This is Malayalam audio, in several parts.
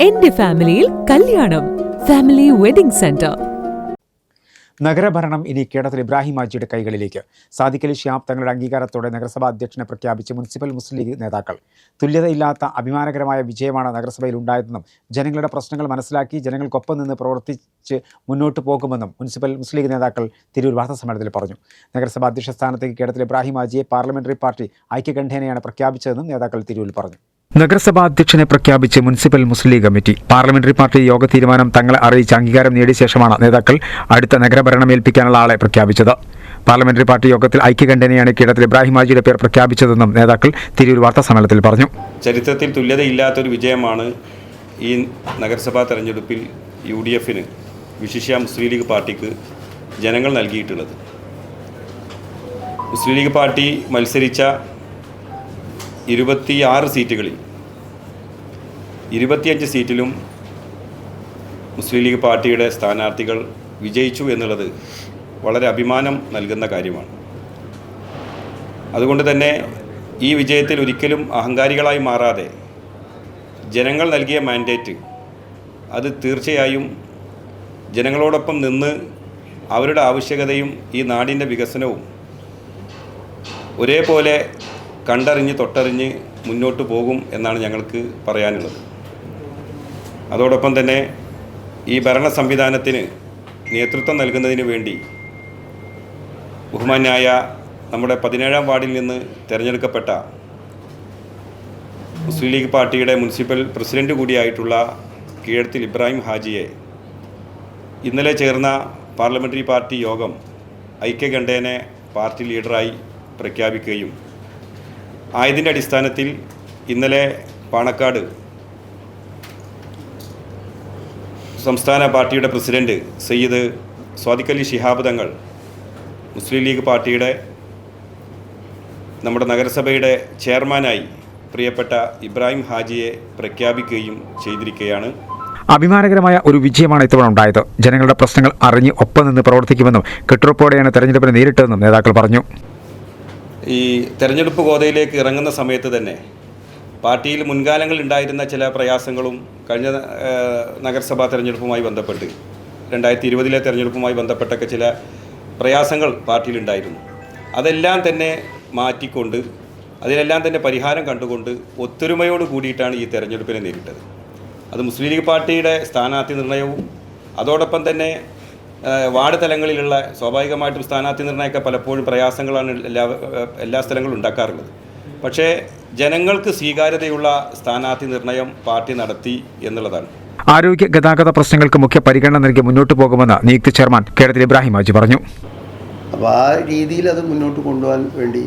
എന്റെ ഫാമിലിയിൽ കല്യാണം. Family wedding centre. നഗരഭരണം ഇനി കേരളത്തിൽ ഇബ്രാഹിം മാജിയുടെ കൈകളിലേക്ക്. സാദിഖലി ഷിയാബ് തങ്ങളുടെ അംഗീകാരത്തോടെ നഗരസഭാ അധ്യക്ഷനെ പ്രഖ്യാപിച്ച് മുനിസിപ്പൽ മുസ്ലിം ലീഗ് നേതാക്കൾ. തുല്യതയില്ലാത്ത അഭിമാനകരമായ വിജയമാണ് നഗരസഭയിൽ ഉണ്ടായതെന്നും ജനങ്ങളുടെ പ്രശ്നങ്ങൾ മനസ്സിലാക്കി ജനങ്ങൾക്കൊപ്പം നിന്ന് പ്രവർത്തിച്ച് മുന്നോട്ട് പോകുമെന്നും മുനിസിപ്പൽ മുസ്ലിം ലീഗ് നേതാക്കൾ തിരൂർ വാർത്താസമ്മേളനത്തിൽ പറഞ്ഞു. നഗരസഭാ അധ്യക്ഷ സ്ഥാനത്തേക്ക് കേരളത്തിൽ ഇബ്രാഹിം മാജിയെ പാർലമെന്ററി പാർട്ടി ഐക്യകണ്ഠേനയാണ് പ്രഖ്യാപിച്ചതെന്നും നേതാക്കൾ തിരൂരിൽ പറഞ്ഞു. നഗരസഭാ അധ്യക്ഷനെ പ്രഖ്യാപിച്ച് municipal Muslim League committee. Parliamentary party yoga തീരുമാനം തങ്ങളെ അറിയിച്ച് അംഗീകാരം നേടിയ ശേഷമാണ് നേതാക്കൾ അടുത്ത നഗരഭരണം ഏൽപ്പിക്കാനുള്ള ആളെ പ്രഖ്യാപിച്ചത്. പാർലമെന്ററി പാർട്ടി യോഗത്തിൽ ഐക്യകണ്ഠനെയാണ് കേരളത്തിൽ ഇബ്രാഹിം ഹാജിയുടെ പേർ പ്രഖ്യാപിച്ചതെന്നും നേതാക്കൾ തിരൂർ വാർത്താ സമ്മേളനത്തിൽ പറഞ്ഞു. ചരിത്രത്തിൽ തുല്യതയില്ലാത്തൊരു വിജയമാണ് ഈ നഗരസഭാ തെരഞ്ഞെടുപ്പിൽ യു ഡി എഫിന് വിശിഷ്യ മുസ്ലിം ലീഗ് പാർട്ടിക്ക് ജനങ്ങൾ നൽകിയിട്ടുള്ളത്. മുസ്ലിം ലീഗ് പാർട്ടി മത്സരിച്ച ഇരുപത്തിയാറ് സീറ്റുകളിൽ ഇരുപത്തിയഞ്ച് സീറ്റിലും മുസ്ലിം ലീഗ് പാർട്ടിയുടെ സ്ഥാനാർത്ഥികൾ വിജയിച്ചു എന്നുള്ളത് വളരെ അഭിമാനം നൽകുന്ന കാര്യമാണ്. അതുകൊണ്ട് തന്നെ ഈ വിജയത്തിൽ ഒരിക്കലും അഹങ്കാരികളായി മാറാതെ ജനങ്ങൾ നൽകിയ മാൻഡേറ്റ് അത് തീർച്ചയായും ജനങ്ങളോടൊപ്പം നിന്ന് അവരുടെ ആവശ്യകതയും ഈ നാടിന്റെ വികസനവും ഒരേപോലെ കണ്ടറിഞ്ഞ് തൊട്ടറിഞ്ഞ് മുന്നോട്ട് പോകും എന്നാണ് ഞങ്ങൾക്ക് പറയാനുള്ളത്. അതോടൊപ്പം തന്നെ ഈ ഭരണ സംവിധാനത്തിന് നേതൃത്വം നൽകുന്നതിന് വേണ്ടി ബഹുമാന്യായ നമ്മുടെ പതിനേഴാം വാർഡിൽ നിന്ന് തിരഞ്ഞെടുക്കപ്പെട്ട മുസ്ലിം ലീഗ് പാർട്ടിയുടെ മുനിസിപ്പൽ പ്രസിഡന്റ് കൂടിയായിട്ടുള്ള കീഴത്തിൽ ഇബ്രാഹിം ഹാജിയെ ഇന്നലെ ചേർന്ന പാർലമെന്ററി പാർട്ടി യോഗം ഐക്യകണ്ഠേനെ പാർട്ടി ലീഡറായി പ്രഖ്യാപിക്കുകയും ആയതിന്റെ അടിസ്ഥാനത്തിൽ ഇന്നലെ പാണക്കാട് സംസ്ഥാന പാർട്ടിയുടെ പ്രസിഡന്റ് സയ്യിദ് സ്വാദിഖലി ശിഹാബ് തങ്ങൾ മുസ്ലിം ലീഗ് പാർട്ടിയുടെ നമ്മുടെ നഗരസഭയുടെ ചെയർമാനായി പ്രിയപ്പെട്ട ഇബ്രാഹിം ഹാജിയെ പ്രഖ്യാപിക്കുകയും ചെയ്തിരിക്കുകയാണ്. അഭിമാനകരമായ ഒരു വിജയമാണ് ഇത്തവണ ഉണ്ടായത്. ജനങ്ങളുടെ പ്രശ്നങ്ങൾ അറിഞ്ഞ് ഒപ്പം നിന്ന് പ്രവർത്തിക്കുമെന്നും കെട്ടുറപ്പോടെയാണ് തെരഞ്ഞെടുപ്പിനെ നേരിട്ടതെന്നും നേതാക്കൾ പറഞ്ഞു. ഈ തെരഞ്ഞെടുപ്പ് ഗോതയിലേക്ക് ഇറങ്ങുന്ന സമയത്ത് തന്നെ പാർട്ടിയിൽ മുൻകാലങ്ങളിൽ ഉണ്ടായിരുന്ന ചില പ്രയാസങ്ങളും കഴിഞ്ഞ നഗരസഭാ തെരഞ്ഞെടുപ്പുമായി ബന്ധപ്പെട്ട് രണ്ടായിരത്തി ഇരുപതിലെ തെരഞ്ഞെടുപ്പുമായി ബന്ധപ്പെട്ടൊക്കെ ചില പ്രയാസങ്ങൾ പാർട്ടിയിലുണ്ടായിരുന്നു അതെല്ലാം തന്നെ മാറ്റിക്കൊണ്ട് അതിനെല്ലാം തന്നെ പരിഹാരം കണ്ടുകൊണ്ട് ഒത്തൊരുമയോട് കൂടിയിട്ടാണ് ഈ തെരഞ്ഞെടുപ്പിനെ നേരിട്ടത്. അത് മുസ്ലിം ലീഗ് പാർട്ടിയുടെ സ്ഥാനാർത്ഥി നിർണയവും അതോടൊപ്പം തന്നെ വാർഡ് തലങ്ങളിലുള്ള സ്വാഭാവികമായിട്ടും സ്ഥാനാർത്ഥി നിർണയമൊക്കെ പലപ്പോഴും പ്രയാസങ്ങളാണ് എല്ലാ എല്ലാ സ്ഥലങ്ങളും ഉണ്ടാക്കാറുള്ളത്. പക്ഷേ ജനങ്ങൾക്ക് സ്വീകാര്യതയുള്ള സ്ഥാനാർത്ഥി നിർണയം പാർട്ടി നടത്തി എന്നുള്ളതാണ്. ആരോഗ്യ ഗതാഗത പ്രശ്നങ്ങൾക്ക് മുഖ്യ പരിഗണന നൽകി മുന്നോട്ട് പോകുമെന്ന് നിയുക്തി ചെയർമാൻ കേരളത്തിൽ ഇബ്രാഹിം ഹാജി പറഞ്ഞു. അപ്പോൾ ആ രീതിയിൽ അത് മുന്നോട്ട് കൊണ്ടുപോകാൻ വേണ്ടി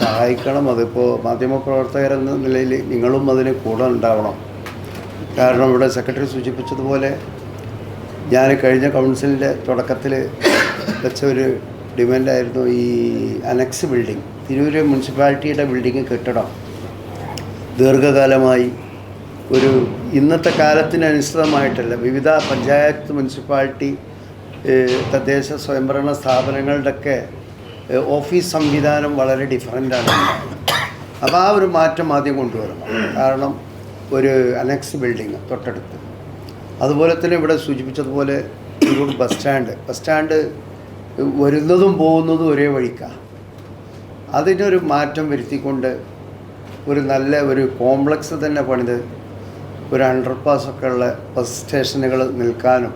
സഹായിക്കണം. അതിപ്പോൾ മാധ്യമപ്രവർത്തകരെന്ന നിലയിൽ നിങ്ങളും അതിന് കൂടെ ഉണ്ടാവണം. കാരണം ഇവിടെ സെക്രട്ടറി സൂചിപ്പിച്ചതുപോലെ ഞാൻ കഴിഞ്ഞ കൗൺസിലിന്റെ തുടക്കത്തിൽ വെച്ച ഒരു ഡിമാൻഡായിരുന്നു ഈ അനക്സ് ബിൽഡിംഗ്. തിരൂര് മുനിസിപ്പാലിറ്റിയുടെ ബിൽഡിംഗ് കെട്ടിടം. ദീർഘകാലമായി ഒരു ഇന്നത്തെ കാലത്തിനനുസൃതമായിട്ടല്ല വിവിധ പഞ്ചായത്ത് മുനിസിപ്പാലിറ്റി തദ്ദേശ സ്വയംഭരണ സ്ഥാപനങ്ങളുടെയൊക്കെ ഓഫീസ് സംവിധാനം വളരെ ഡിഫറന്റാണ്. അപ്പോൾ ആ ഒരു മാറ്റം ആദ്യം കൊണ്ടുവരണം. കാരണം ഒരു അനക്സ് ബിൽഡിങ് തൊട്ടടുത്ത്. അതുപോലെ തന്നെ ഇവിടെ സൂചിപ്പിച്ചതുപോലെ ഇവിടെ ബസ് സ്റ്റാൻഡ്. ബസ് സ്റ്റാൻഡ് വരുന്നതും പോകുന്നതും ഒരേ വഴിക്കാണ് അതിനൊരു മാറ്റം വരുത്തിക്കൊണ്ട് ഒരു നല്ല ഒരു കോംപ്ലക്സ് തന്നെ പണിത് ഒരു അണ്ടർപാസ് ഒക്കെ ഉള്ള ബസ് സ്റ്റേഷനുകൾ നിൽക്കാനും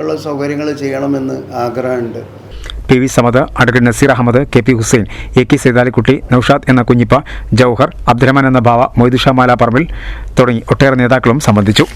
ഉള്ള സൗകര്യങ്ങൾ ചെയ്യണമെന്ന് ആഗ്രഹമുണ്ട്. P V Samad advocate Naseer Ahmed K P Hussain A K Saithalikutty Noushad എന്ന കുഞ്ഞിപ്പ ജൗഹർ അബ്ദുറഹ്മാൻ എന്ന ബാവ മൊയ്തുഷ മാല പറമ്പിൽ തുടങ്ങി ഒട്ടേറെ നേതാക്കളും സംബന്ധിച്ചു.